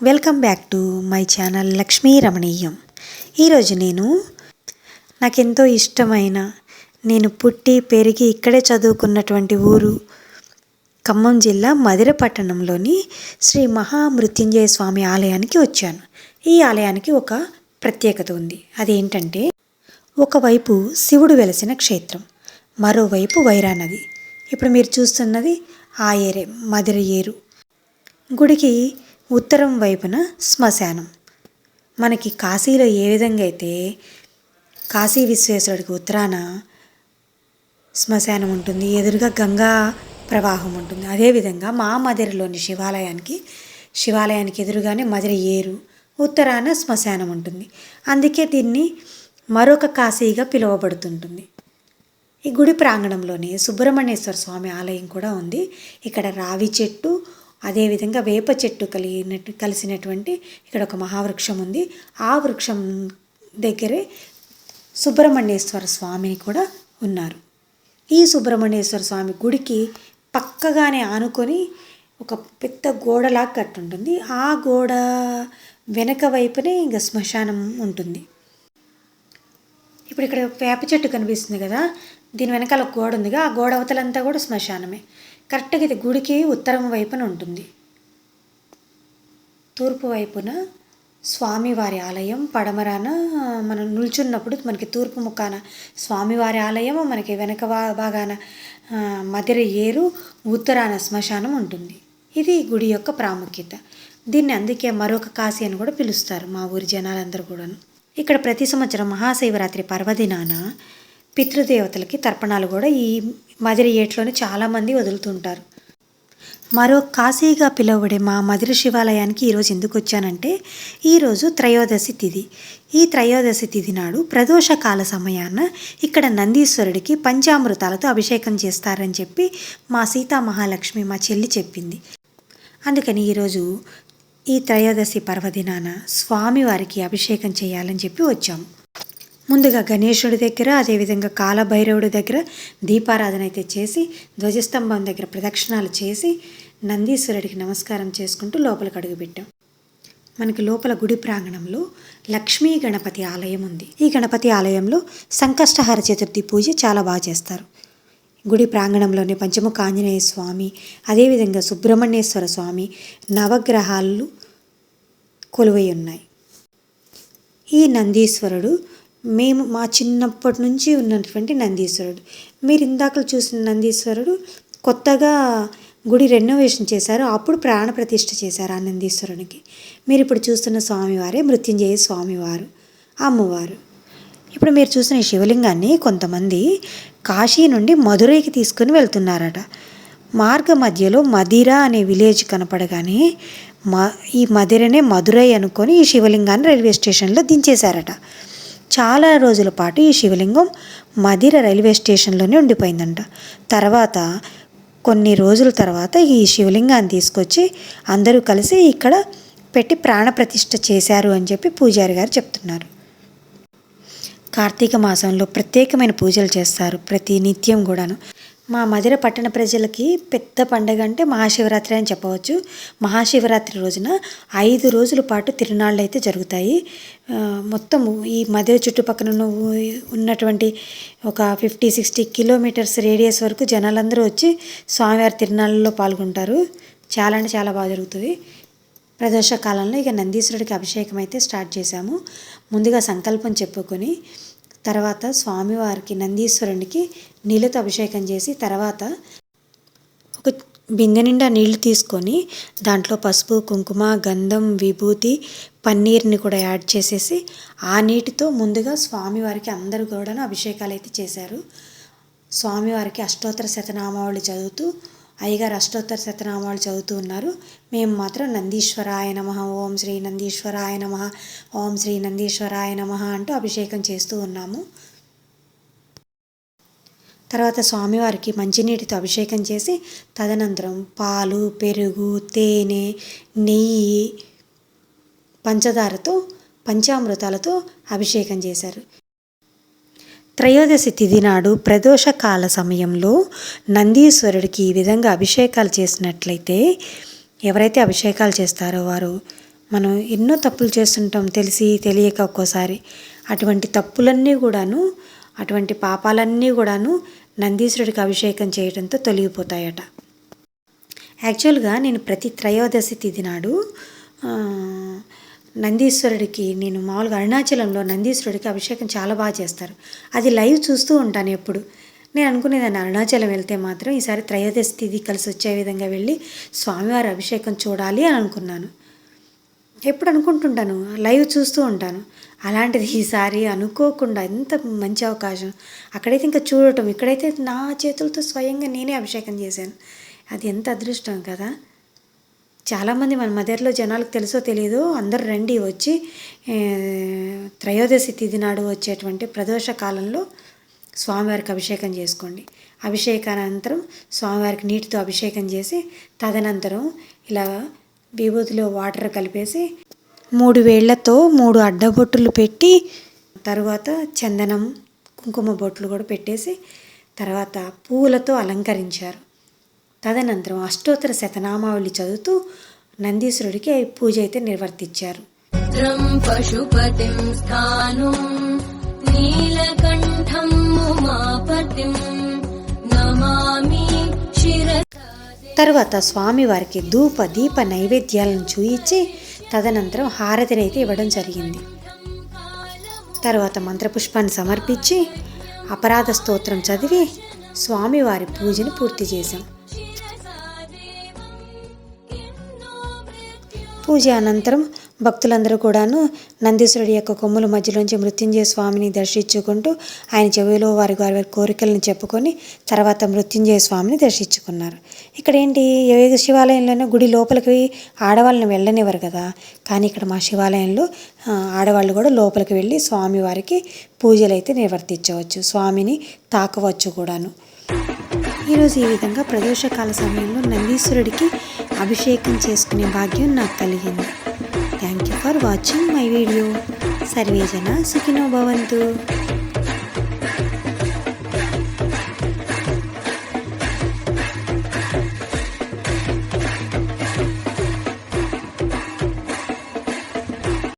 Welcome back to my channel Lakshmi Ramaniyam. ఈరోజు నేను నాకెంతో ఇష్టమైన నేను పుట్టి పెరిగి ఇక్కడే చదువుకున్నటువంటి ఊరు ఖమ్మం జిల్లా మధిర పట్టణంలోని శ్రీ మహామృత్యుంజయ స్వామి ఆలయానికి వచ్చాను. ఈ ఆలయానికి ఒక ప్రత్యేకత ఉంది. అదేంటంటే ఒకవైపు శివుడు వెలసిన క్షేత్రం మరోవైపు వైరానది. ఇప్పుడు మీరు చూస్తున్నది ఆ ఏరే మధిర ఏరు. గుడికి ఉత్తరం వైపున శ్మశానం. మనకి కాశీలో ఏ విధంగా అయితే కాశీ విశ్వేశ్వరుడికి ఉత్తరాన శ్మశానం ఉంటుంది ఎదురుగా గంగా ప్రవాహం ఉంటుంది. అదేవిధంగా మా మదిరలోని శివాలయానికి శివాలయానికి ఎదురుగానే మదిర ఏరు ఉత్తరాన శ్మశానం ఉంటుంది. అందుకే దీన్ని మరొక కాశీగా పిలువబడుతుంటుంది. ఈ గుడి ప్రాంగణంలోనే సుబ్రహ్మణ్యేశ్వర స్వామి ఆలయం కూడా ఉంది. ఇక్కడ రావి చెట్టు అదేవిధంగా వేప చెట్టు కలిగినట్టు కలిసినటువంటి ఇక్కడ ఒక మహావృక్షం ఉంది. ఆ వృక్షం దగ్గరే సుబ్రహ్మణ్యేశ్వర స్వామిని కూడా ఉన్నారు. ఈ సుబ్రహ్మణ్యేశ్వర స్వామి గుడికి పక్కగానే ఆనుకొని ఒక పెద్ద గోడలాగా కట్టుంటుంది. ఆ గోడ వెనక వైపునే ఇంకా శ్మశానం ఉంటుంది. ఇప్పుడు ఇక్కడ వేప చెట్టు కనిపిస్తుంది కదా. దీని వెనకాల గోడ ఉందిగా. ఆ గోడ అవతలంతా కూడా శ్మశానమే. కరెక్ట్గా ఇది గుడికి ఉత్తరం వైపున ఉంటుంది. తూర్పు వైపున స్వామివారి ఆలయం పడమరాన మనం నిల్చున్నప్పుడు మనకి తూర్పు ముఖాన స్వామివారి ఆలయం మనకి వెనక భాగాన మధుర మదిర ఏరు ఉత్తరాన శ్మశానం ఉంటుంది. ఇది గుడి యొక్క ప్రాముఖ్యత. దీన్ని అందుకే మరొక కాశీ అని కూడా పిలుస్తారు మా ఊరి జనాలందరూ కూడాను. ఇక్కడ ప్రతి సంవత్సరం మహాశివరాత్రి పర్వదినాన పితృదేవతలకి తర్పణాలు కూడా ఈ మదిర ఏట్లోనే చాలామంది వదులుతుంటారు. మరో కాశీగా పిలువబడే మా మధుర శివాలయానికి ఈరోజు ఎందుకు వచ్చానంటే ఈరోజు త్రయోదశి తిథి ఈ త్రయోదశి తిథి నాడు ప్రదోష కాల సమయాన ఇక్కడ నందీశ్వరుడికి పంచామృతాలతో అభిషేకం చేస్తారని చెప్పి మా సీతా మహాలక్ష్మి మా చెల్లి చెప్పింది. అందుకని ఈరోజు ఈ త్రయోదశి పర్వదినాన స్వామివారికి అభిషేకం చేయాలని చెప్పి వచ్చాము. ముందుగా గణేశుడి దగ్గర అదేవిధంగా కాలభైరవుడి దగ్గర దీపారాధన అయితే చేసి ధ్వజస్తంభం దగ్గర ప్రదక్షిణాలు చేసి నందీశ్వరుడికి నమస్కారం చేసుకుంటూ లోపలికి అడుగుపెట్టాం. మనకి లోపల గుడి ప్రాంగణంలో లక్ష్మీ గణపతి ఆలయం ఉంది. ఈ గణపతి ఆలయంలో సంకష్టహార చతుర్థి పూజ చాలా బాగా చేస్తారు. గుడి ప్రాంగణంలోనే పంచముఖ ఆంజనేయ స్వామి అదేవిధంగా సుబ్రహ్మణ్యేశ్వర స్వామి నవగ్రహాలు కొలువై ఉన్నాయి. ఈ నందీశ్వరుడు మేము మా చిన్నప్పటి నుంచి ఉన్నటువంటి నందీశ్వరుడు. మీరు ఇందాక చూసిన నందీశ్వరుడు కొత్తగా గుడి రెనోవేషన్ చేశారు. అప్పుడు ప్రాణ ప్రతిష్ఠ చేశారు ఆ నందీశ్వరునికి. మీరు ఇప్పుడు చూస్తున్న స్వామివారే మృత్యుంజయ స్వామివారు అమ్మవారు. ఇప్పుడు మీరు చూసిన ఈ శివలింగాన్ని కొంతమంది కాశీ నుండి మధురైకి తీసుకుని వెళ్తున్నారట. మార్గ మధ్యలో మదిర అనే విలేజ్ కనపడగానే మ ఈ మదిరనే మధురై అనుకొని ఈ శివలింగాన్ని రైల్వే స్టేషన్లో దించేశారట. చాలా రోజుల పాటు ఈ శివలింగం మదిర రైల్వే స్టేషన్లోనే ఉండిపోయిందంట. తర్వాత కొన్ని రోజుల తర్వాత ఈ శివలింగాన్ని తీసుకొచ్చి అందరూ కలిసి ఇక్కడ పెట్టి ప్రాణప్రతిష్ఠ చేశారు అని చెప్పి పూజారి గారు చెప్తున్నారు. కార్తీక మాసంలో ప్రత్యేకమైన పూజలు చేస్తారు. ప్రతి నిత్యం కూడాను మా మధుర పట్టణ ప్రజలకి పెద్ద పండగ అంటే మహాశివరాత్రి అని చెప్పవచ్చు. మహాశివరాత్రి రోజున ఐదు రోజుల పాటు తిరునాళ్ళు అయితే జరుగుతాయి మొత్తం ఈ మధుర చుట్టుపక్కల ఉన్నటువంటి ఒక ఫిఫ్టీ సిక్స్టీ కిలోమీటర్స్ రేడియస్ వరకు జనాలందరూ వచ్చి స్వామివారి తిరునాళ్ళలో పాల్గొంటారు. చాలా అంటే చాలా బాగా జరుగుతుంది. ప్రదోష కాలంలో ఇక నందీశ్వరుడికి అభిషేకం అయితే స్టార్ట్ చేశాము. ముందుగా సంకల్పం చెప్పుకొని తర్వాత స్వామివారికి నందీశ్వరునికి నీళ్ళతో అభిషేకం చేసి తర్వాత ఒక బిందె నిండా నీళ్ళు తీసుకొని దాంట్లో పసుపు కుంకుమ గంధం విభూతి పన్నీర్ని కూడా యాడ్ చేసేసి ఆ నీటితో ముందుగా స్వామివారికి అందరూ కూడా అభిషేకాలు అయితే చేశారు. స్వామివారికి అష్టోత్తర శతనామావళి చదువుతూ అయ్యగారు అష్టోత్తర శతనామాలు చదువుతూ ఉన్నారు. మేము మాత్రం నందీశ్వరాయ నమ ఓం శ్రీ నందీశ్వరాయ నమ ఓం శ్రీ నందీశ్వరాయ నమ అంటూ అభిషేకం చేస్తూ ఉన్నాము. తర్వాత స్వామివారికి మంచినీటితో అభిషేకం చేసి తదనంతరం పాలు పెరుగు తేనె నెయ్యి పంచదారతో పంచామృతాలతో అభిషేకం చేశారు. త్రయోదశి తిథి నాడు ప్రదోషకాల సమయంలో నందీశ్వరుడికి ఈ విధంగా అభిషేకాలు చేసినట్లయితే ఎవరైతే అభిషేకాలు చేస్తారో వారు మనం ఎన్నో తప్పులు చేస్తుంటాం తెలిసి తెలియక ఒక్కోసారి. అటువంటి తప్పులన్నీ కూడాను అటువంటి పాపాలన్నీ కూడాను నందీశ్వరుడికి అభిషేకం చేయడంతో తొలగిపోతాయట. యాక్చువల్గా నేను ప్రతి త్రయోదశి తిథి నాడు నందీశ్వరుడికి నేను మామూలుగా అరుణాచలంలో నందీశ్వరుడికి అభిషేకం చాలా బాగా చేస్తారు. అది లైవ్ చూస్తూ ఉంటాను ఎప్పుడు. నేను అనుకునేదాన్ని అరుణాచలం వెళ్తే మాత్రం ఈసారి త్రయోదశి తిథి కలిసి వచ్చే విధంగా వెళ్ళి స్వామివారి అభిషేకం చూడాలి అని అనుకున్నాను. ఎప్పుడు అనుకుంటుంటాను లైవ్ చూస్తూ ఉంటాను. అలాంటిది ఈసారి అనుకోకుండా ఎంత మంచి అవకాశం. అక్కడైతే ఇంకా చూడటం ఇక్కడైతే నా చేతులతో స్వయంగా నేనే అభిషేకం చేశాను. అది ఎంత అదృష్టం కదా. చాలామంది మన మదర్లో జనాలకు తెలుసో తెలియదో అందరు రండి వచ్చి త్రయోదశి తిథి నాడు వచ్చేటువంటి ప్రదోష కాలంలో స్వామివారికి అభిషేకం చేసుకోండి. అభిషేకానంతరం స్వామివారికి నీటితో అభిషేకం చేసి తదనంతరం ఇలా విభూతిలో వాటర్ కలిపేసి మూడు వేళ్ళతో మూడు అడ్డబొట్టులు పెట్టి తర్వాత చందనం కుంకుమ బొట్లు కూడా పెట్టేసి తర్వాత పూలతో అలంకరించారు. తదనంతరం అష్టోత్తర శతనామావళి చదువుతూ నందీశ్వరుడికి పూజ అయితే నిర్వర్తించారు. పశుపతిం స్వామి నీలకంఠం తర్వాత స్వామివారికి ధూప దీప నైవేద్యాలను చూయించి తదనంతరం హారతిని అయితే ఇవ్వడం జరిగింది. తర్వాత మంత్రపుష్పాన్ని సమర్పించి అపరాధ స్తోత్రం చదివి స్వామివారి పూజను పూర్తి చేశాం. పూజ అనంతరం భక్తులందరూ కూడాను నందీశ్వరుడి యొక్క కొమ్ముల మధ్యలోంచి మృత్యుంజయ స్వామిని దర్శించుకుంటూ ఆయన చెవిలో వారి వారి వారి కోరికలను చెప్పుకొని తర్వాత మృత్యుంజయ స్వామిని దర్శించుకున్నారు. ఇక్కడ ఏంటి ఏ శివాలయంలోనే గుడి లోపలికి ఆడవాళ్ళని వెళ్ళనివ్వరు కదా. కానీ ఇక్కడ మా శివాలయంలో ఆడవాళ్ళు కూడా లోపలికి వెళ్ళి స్వామివారికి పూజలు అయితే నిర్వర్తించవచ్చు. స్వామిని తాకవచ్చు కూడాను. ఈరోజు ఈ విధంగా ప్రదోషకాల సమయంలో నందీశ్వరుడికి అభిషేకం చేసుకునే భాగ్యం నాకు కలిగింది. Thank you for watching my video సర్వేజన సుఖినో భవంతు.